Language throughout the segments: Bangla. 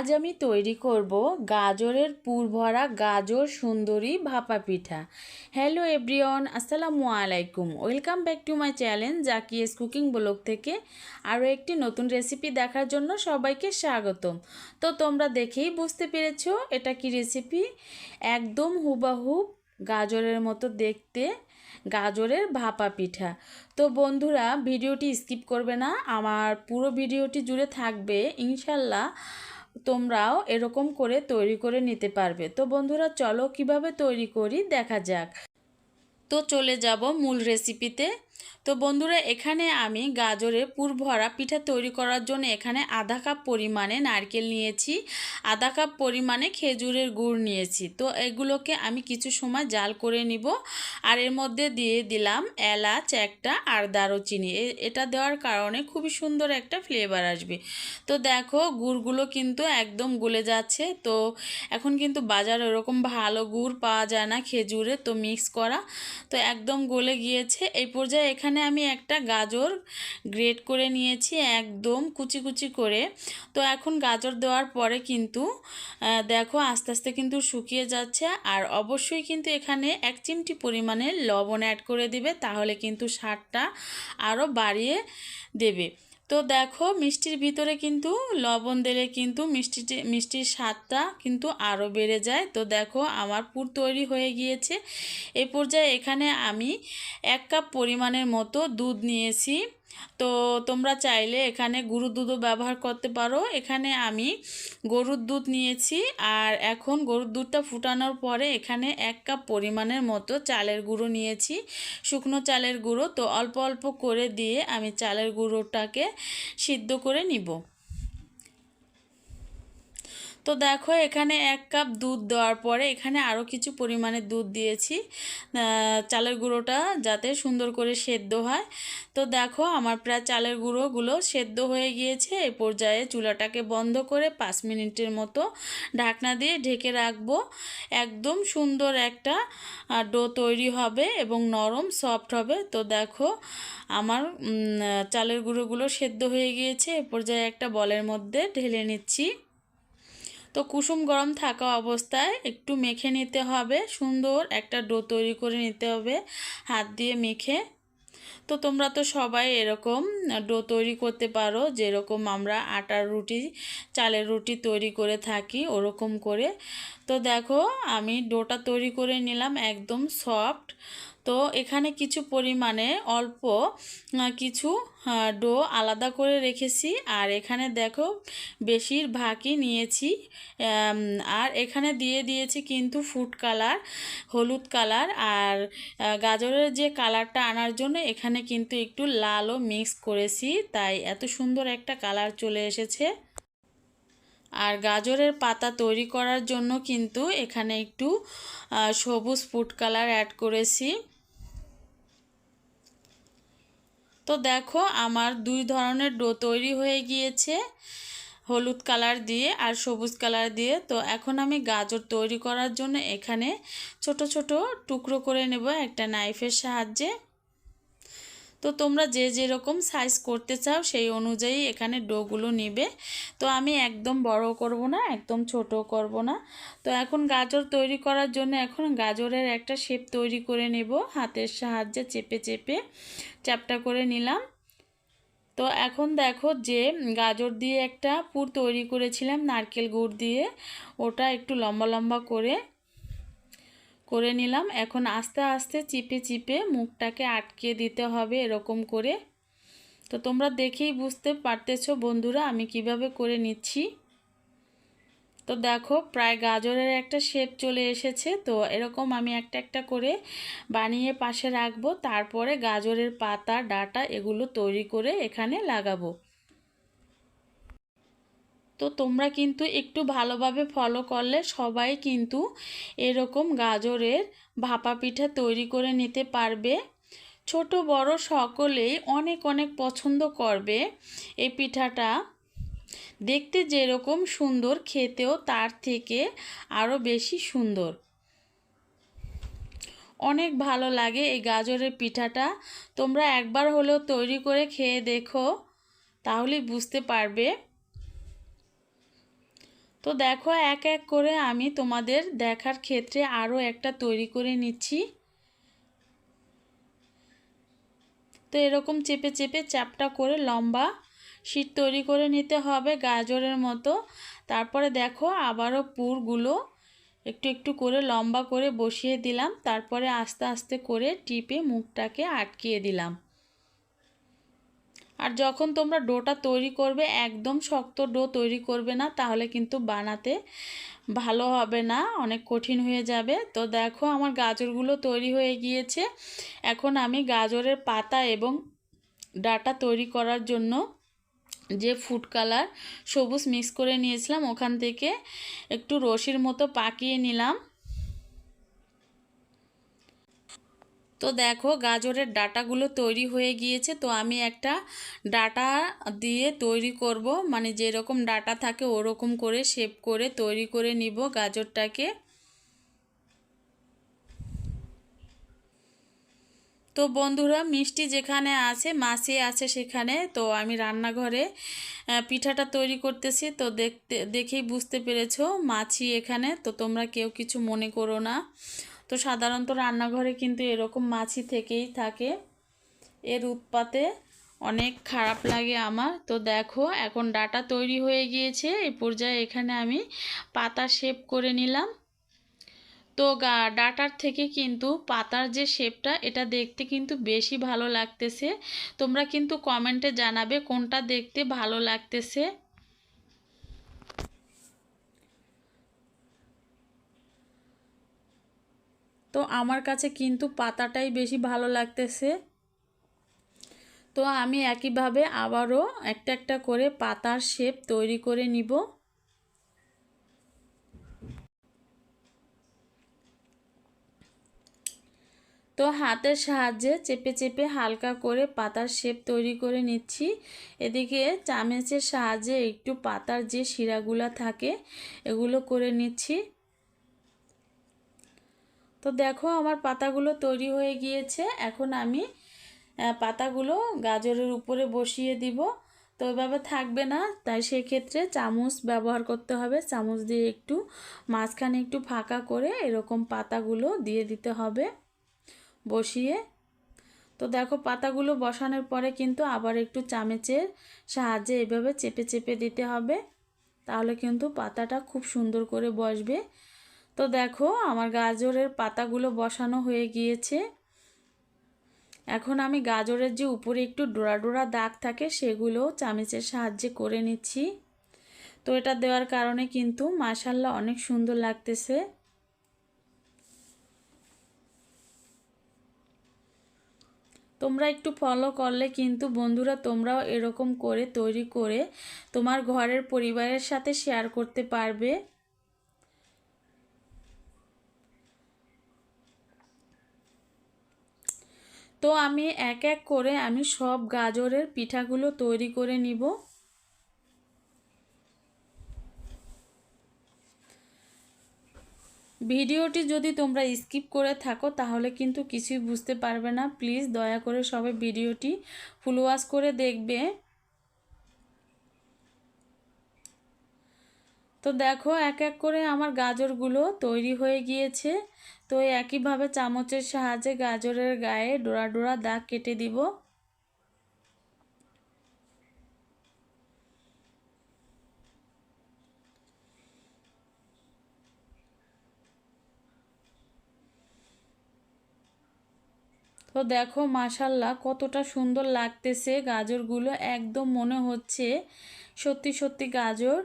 আজ আমি তৈরি করব গাজরের পুরভরা গাজর সুন্দরী ভাপা পিঠা। হ্যালো এভরিওয়ান আসসালামু আলাইকুম। Welcome back to my channel Zakia's cooking blog থেকে আরও একটি নতুন রেসিপি দেখার জন্য সবাইকে স্বাগতম। তো তোমরা দেখেই বুঝতে পেরেছ এটা কি রেসিপি একদম হুবাহুব গাজরের মতো দেখতে গাজরের ভাপা পিঠা। তো বন্ধুরা, ভিডিওটি স্কিপ করবে না, আমার পুরো ভিডিওটি জুড়ে থাকবে, ইনশাল্লাহ। তোমরাও এরকম করে তৈরি করে নিতে পারবে। তো বন্ধুরা, চলো কীভাবে তৈরি করি দেখা যাক। তো চলে যাব মূল রেসিপিতে তো বন্ধুরা, এখানে আমি গাজরের পুর ভরা পিঠা তৈরি করার জন্য এখানে আধা কাপ পরিমাণে নারকেল নিয়েছি, আধা কাপ পরিমাণে খেজুরের গুড় নিয়েছি। তো এগুলোকে আমি কিছু সময় জাল করে নিব আর এর মধ্যে দিয়ে দিলাম এলাচ, একটা আর দারুচিনি। এটা দেওয়ার কারণে খুবই সুন্দর একটা ফ্লেভার আসবে। তো দেখো, গুড়গুলো কিন্তু একদম গলে যাচ্ছে। তো এখন কিন্তু বাজারে ওরকম ভালো গুড় পাওয়া যায় না খেজুরে, তো মিক্স করা। তো একদম গলে গিয়েছে। এই পর্যায়ে এখানে আমি একটা গাজর গ্রেট করে নিয়েছি একদম কুচি কুচি করে। তো এখন গাজর দেওয়ার পরে কিন্তু দেখো আস্তে আস্তে কিন্তু শুকিয়ে যাচ্ছে। আর অবশ্যই কিন্তু এখানে এক চিমটি পরিমাণে লবণ অ্যাড করে দিবে, তাহলে কিন্তু সারটা আরও বাড়িয়ে দেবে। তো দেখো মিষ্টির ভিতরে কিন্তু লবণ দিলে কিন্তু মিষ্টি মিষ্টির স্বাদটা কিন্তু আরও বেড়ে যায়। তো দেখো আমার পুর তৈরি হয়ে গিয়েছে। এ পর্যায়ে এখানে আমি এক কাপ পরিমাণের মতো দুধ নিয়েছি। তো তোমরা চাইলে এখানে গরুর দুধও ব্যবহার করতে পারো। এখানে আমি গরুর দুধ নিয়েছি আর এখন গরুর দুধটা ফুটানোর পরে এখানে এক কাপ পরিমাণের মতো চালের গুঁড়ো নিয়েছি, শুকনো চালের গুঁড়ো। তো অল্প অল্প করে দিয়ে আমি চালের গুঁড়োটাকে সিদ্ধ করে নিব। তো দেখো, এখানে এক কাপ দুধ দেওয়ার পরে এখানে আরও কিছু পরিমাণে দুধ দিয়েছি। চালের গুঁড়োটা যাতে সুন্দর করে সেদ্ধ হয়। তো দেখো, আমার প্রায় চালের গুঁড়োগুলো সেদ্ধ হয়ে গিয়েছে। এ পর্যায়ে চুলাটাকে বন্ধ করে পাঁচ মিনিটের মতো ঢাকনা দিয়ে ঢেকে রাখব। একদম সুন্দর একটা ডো তৈরি হবে এবং নরম, সফট হবে। তো দেখো, আমার চালের গুঁড়োগুলো সেদ্ধ হয়ে গিয়েছে। এ পর্যায়ে একটা বলের মধ্যে ঢেলে নিচ্ছি। তো কুসুম গরম থাকা অবস্থায় একটু মেখে নিতে হবে। সুন্দর একটা ডো তৈরি করে নিতে হবে, হাত দিয়ে মেখে। তো তোমরা তো সবাই এরকম ডো তৈরি করতে পারো, যেরকম আমরা আটার রুটি, চালের রুটি তৈরি করে থাকি, ওরকম করে। তো দেখো, আমি ডোটা তৈরি করে নিলাম একদম সফট। তো এখানে কিছু পরিমাণে অল্প কিছু ডো আলাদা করে রেখেছি। আর এখানে দেখো বেশিরভাগই নিয়েছি। আর এখানে দিয়ে দিয়েছি কিন্তু ফুড কালার, হলুদ কালার। আর গাজরের যে কালারটা আনার জন্য এখানে কিন্তু একটু লালও মিক্স করেছি, তাই এত সুন্দর একটা কালার চলে এসেছে। আর গাজরের পাতা তৈরি করার জন্য কিন্তু এখানে একটু সবুজ ফুড কালার অ্যাড করেছি। তো দেখো আমার দুই ধরনের ডো তৈরি হয়ে গিয়েছে, হলুদ কালার দিয়ে আর সবুজ কালার দিয়ে। তো এখন আমি গাজর তৈরি করার জন্য এখানে ছোট ছোট টুকরো করে নেব একটা নাইফের সাহায্যে। তো তোমরা যে যেরকম সাইজ করতে চাও সেই অনুযায়ী এখানে ডোগুলো নেবে। তো আমি একদম বড় করব না, একদম ছোট করব না। তো এখন গাজর তৈরি করার জন্য এখন গাজরের একটা শেপ তৈরি করে নেব, হাতের সাহায্যে চেপে চেপে চ্যাপটা করে নিলাম। তো এখন দেখো যে গাজর দিয়ে একটা পুর তৈরি করেছিলাম, নারকেল গুড় দিয়ে। ওটা একটু লম্বা লম্বা করে করে নিলাম। এখন আস্তে আস্তে চিপে চিপে মুখটাকে আটকে দিতে হবে এরকম করে। তো তোমরা দেখেই বুঝতে পারতেছো বন্ধুরা আমি কীভাবে করে নিচ্ছি। তো দেখো প্রায় গাজরের একটা শেপ চলে এসেছে। তো এরকম আমি একটা একটা করে বানিয়ে পাশে রাখব। তারপরে গাজরের পাতা, ডাটা এগুলো তৈরি করে এখানে লাগাবো। তো তোমরা কিন্তু একটু ভালোভাবে ফলো করলে সবাই কিন্তু এরকম গাজরের ভাপা পিঠা তৈরি করে নিতে পারবে। ছোট, বড় সকলেই অনেক অনেক পছন্দ করবে এই পিঠাটা। দেখতে যেরকম সুন্দর, খেতেও তার থেকে আরও বেশি সুন্দর। অনেক ভালো লাগে এই গাজরের পিঠাটা। তোমরা একবার হলেও তৈরি করে খেয়ে দেখো, তাহলেই বুঝতে পারবে। তো দেখো, এক এক করে আমি তোমাদের দেখার ক্ষেত্রে আরও একটা তৈরি করে নিচ্ছি। তো এরকম চেপে চেপে চাপটা করে লম্বা শীট তৈরি করে নিতে হবে গাজরের মতো। তারপরে দেখো, আবারও পুরগুলো একটু একটু করে লম্বা করে বসিয়ে দিলাম। তারপরে আস্তে আস্তে করে টিপে মুখটাকে আটকিয়ে দিলাম। আর যখন তোমরা ডোটা তৈরি করবে, একদম শক্ত ডো তৈরি করবে না, তাহলে কিন্তু বানাতে ভালো হবে না, অনেক কঠিন হয়ে যাবে। তো দেখো আমার গাজরগুলো তৈরি হয়ে গিয়েছে। এখন আমি গাজরের পাতা এবং ডাটা তৈরি করার জন্য যে ফুড কালার সবুজ মিক্স করে নিয়েছিলাম, ওখান থেকে একটু রশির মতো পাকিয়ে নিলাম। তো দেখো গাজরের ডাটাগুলো তৈরি হয়ে গিয়েছে, তো আমি একটা ডাটা দিয়ে তৈরি করব। মানে যেরকম ডাটা থাকে ওরকম করে শেপ করে তৈরি করে নিব গাজরটাকে। তো বন্ধুরা মিষ্টি যেখানে আছে, মাছি আছে সেখানে, তো আমি রান্নাঘরে পিঠাটা তৈরি করতেছি। তো দেখতে, দেখেই বুঝতে পেরেছ মাছি এখানে, তো তোমরা কেউ কিছু মনে করো না। তো সাধারণত রান্নাঘরে কিন্তু এরকম মাছি থেকেই থাকে। এর উৎপাতে অনেক খারাপ লাগে আমার। তো দেখো, এখন ডাটা তৈরি হয়ে গিয়েছে। এই পর্যায়ে এখানে আমি পাতা শেপ করে নিলাম। তো ডাটার থেকে কিন্তু পাতার যে শেপটা, এটা দেখতে কিন্তু বেশি ভালো লাগতেছে। তোমরা কিন্তু কমেন্টে জানাবে কোনটা দেখতে ভালো লাগতেছে। তো আমার কাছে কিন্তু পাতাটাই বেশি ভালো লাগতেছে। তো আমি একইভাবে আবারও একটা একটা করে পাতার শেপ তৈরি করে নিব। তো হাতের সাহায্যে চেপে চেপে হালকা করে পাতার শেপ তৈরি করে নিচ্ছি। এদিকে চামেচের সাহায্যে একটু পাতার যে শিরাগুলো থাকে, এগুলো করে নিচ্ছি। তো দেখো আমার পাতাগুলো তৈরি হয়ে গিয়েছে। এখন আমি পাতাগুলো গাজরের উপরে বসিয়ে দিব। তো এভাবে থাকবে না, তাই সেক্ষেত্রে চামচ ব্যবহার করতে হবে। চামচ দিয়ে একটু, মাঝখানে একটু ফাঁকা করে এরকম পাতাগুলো দিয়ে দিতে হবে বসিয়ে। তো দেখো পাতাগুলো বসানোর পরে কিন্তু আবার একটু চামচের সাহায্যে এভাবে চেপে চেপে দিতে হবে। তাহলে কিন্তু পাতাটা খুব সুন্দর করে বসবে। তো দেখো, আমার গাজরের পাতাগুলো বসানো হয়ে গিয়েছে। এখন আমি গাজরের যে উপরে একটু ডোরা ডোরা দাগ থাকে সেগুলো চামচের সাহায্যে করে নিচ্ছি। তো এটা দেওয়ার কারণে কিন্তু মাসাল্লা অনেক সুন্দর লাগতেছে। তোমরা একটু ফলো করলে কিন্তু বন্ধুরা তোমরাও এরকম করে তৈরি করে তোমার ঘরের পরিবারের সাথে শেয়ার করতে পারবে। তো আমি এক এক করে আমি সব গাজরের পিঠাগুলো তৈরি করে নিব। ভিডিওটি যদি তোমরা স্কিপ করে থাকো, তাহলে কিন্তু কিছুই বুঝতে পারবে না। প্লিজ দয়া করে সবে ভিডিওটি ফুল ওয়াশ করে দেখবে। তো দেখো এক এক করে আমার গাজরগুলো তৈরি হয়ে গিয়েছে। তো একইভাবে চামচের সাহায্যে গাজরের গায়ে ডোরা ডোরা দাগ কেটে দিব। তো দেখো মাশাল্লাহ কতটা সুন্দর লাগতেছে গাজরগুলো, একদম মনে হচ্ছে সত্যি সত্যি গাজর।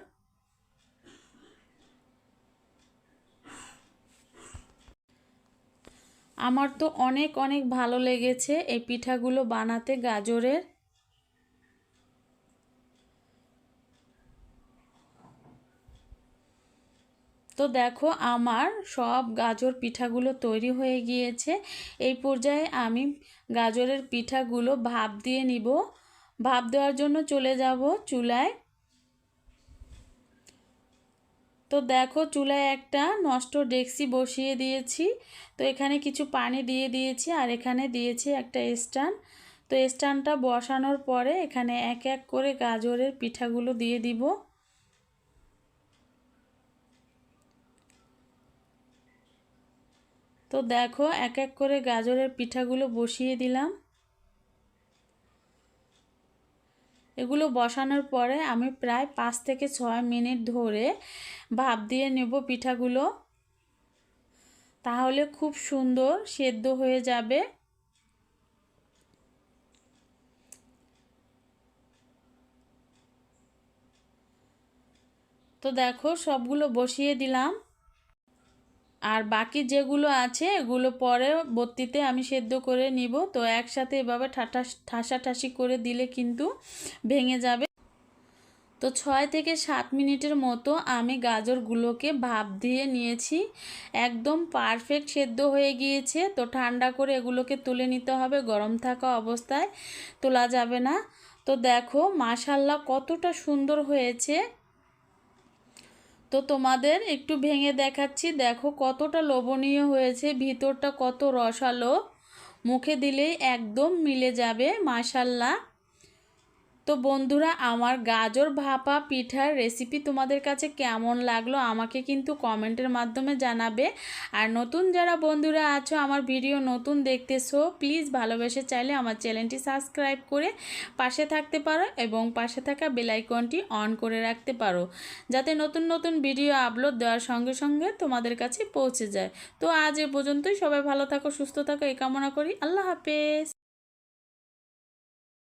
আমার তো অনেক অনেক ভালো লেগেছে এই পিঠাগুলো বানাতে গাজরের। তো দেখো আমার সব গাজর পিঠাগুলো তৈরি হয়ে গিয়েছে। এই পর্যায়ে আমি গাজরের পিঠাগুলো ভাপ দিয়ে নিব। ভাপ দেওয়ার জন্য চলে যাব চুলায়। তো দেখো চুলায় একটা নষ্ট ডেক্সি বসিয়ে দিয়েছি। তো এখানে কিছু পানি দিয়ে দিয়েছি আর এখানে দিয়েছি একটা স্ট্যান্ড তো স্ট্যান্ডটা বসানোর পরে এখানে এক এক করে গাজরের পিঠাগুলো দিয়ে দিব। তো দেখো এক এক করে গাজরের পিঠাগুলো বসিয়ে দিলাম। এগুলো বসানোর পরে আমি প্রায় পাঁচ থেকে ছয় মিনিট ধরে ভাপ দিয়ে নেব পিঠাগুলো। তাহলে খুব সুন্দর সেদ্ধ হয়ে যাবে। তো দেখো সবগুলো বসিয়ে দিলাম। আর বাকি যেগুলো আছে, এগুলো পরে বত্তিতে আমি সেদ্ধ করে নিব। তো একসাথে এভাবে ঠাটা ঠাসাঠাসি করে দিলে কিন্তু ভেঙে যাবে। তো ছয় থেকে সাত মিনিটের মতো আমি গাজরগুলোকে ভাপ দিয়ে নিয়েছি। একদম পারফেক্ট সেদ্ধ হয়ে গিয়েছে। তো ঠান্ডা করে এগুলোকে তুলে নিতে হবে গরম থাকা অবস্থায়। তোলা যাবে না। তো দেখো, মাশাল্লাহ কতটা সুন্দর হয়েছে। তো তোমাদের একটু ভেঙে দেখাচ্ছি। দেখো কতটা লোভনীয় হয়েছে, ভিতরটা কত রসালো। মুখে দিলেই একদম মিলে যাবে, মাশাল্লাহ। তো বন্ধুরা, আমার গাজর ভাপা পিঠার রেসিপি তোমাদের কাছে কেমন লাগল আমাকে কিন্তু কমেন্টের মাধ্যমে জানাবে। আর নতুন যারা বন্ধুরা আছো, আমার ভিডিও নতুন দেখতেছো প্লিজ ভালোবেসে চাইলে আমার চ্যানেলটি সাবস্ক্রাইব করে পাশে থাকতে পারো এবং পাশে থাকা বেলাইকনটি অন করে রাখতে পারো, যাতে নতুন নতুন ভিডিও আপলোড দেওয়ার সঙ্গে সঙ্গে তোমাদের কাছে পৌঁছে যায়। তো আজ এ পর্যন্তই, সবাই ভালো থাকো, সুস্থ থাকো, এই কামনা করি। আল্লাহ হাফেজ।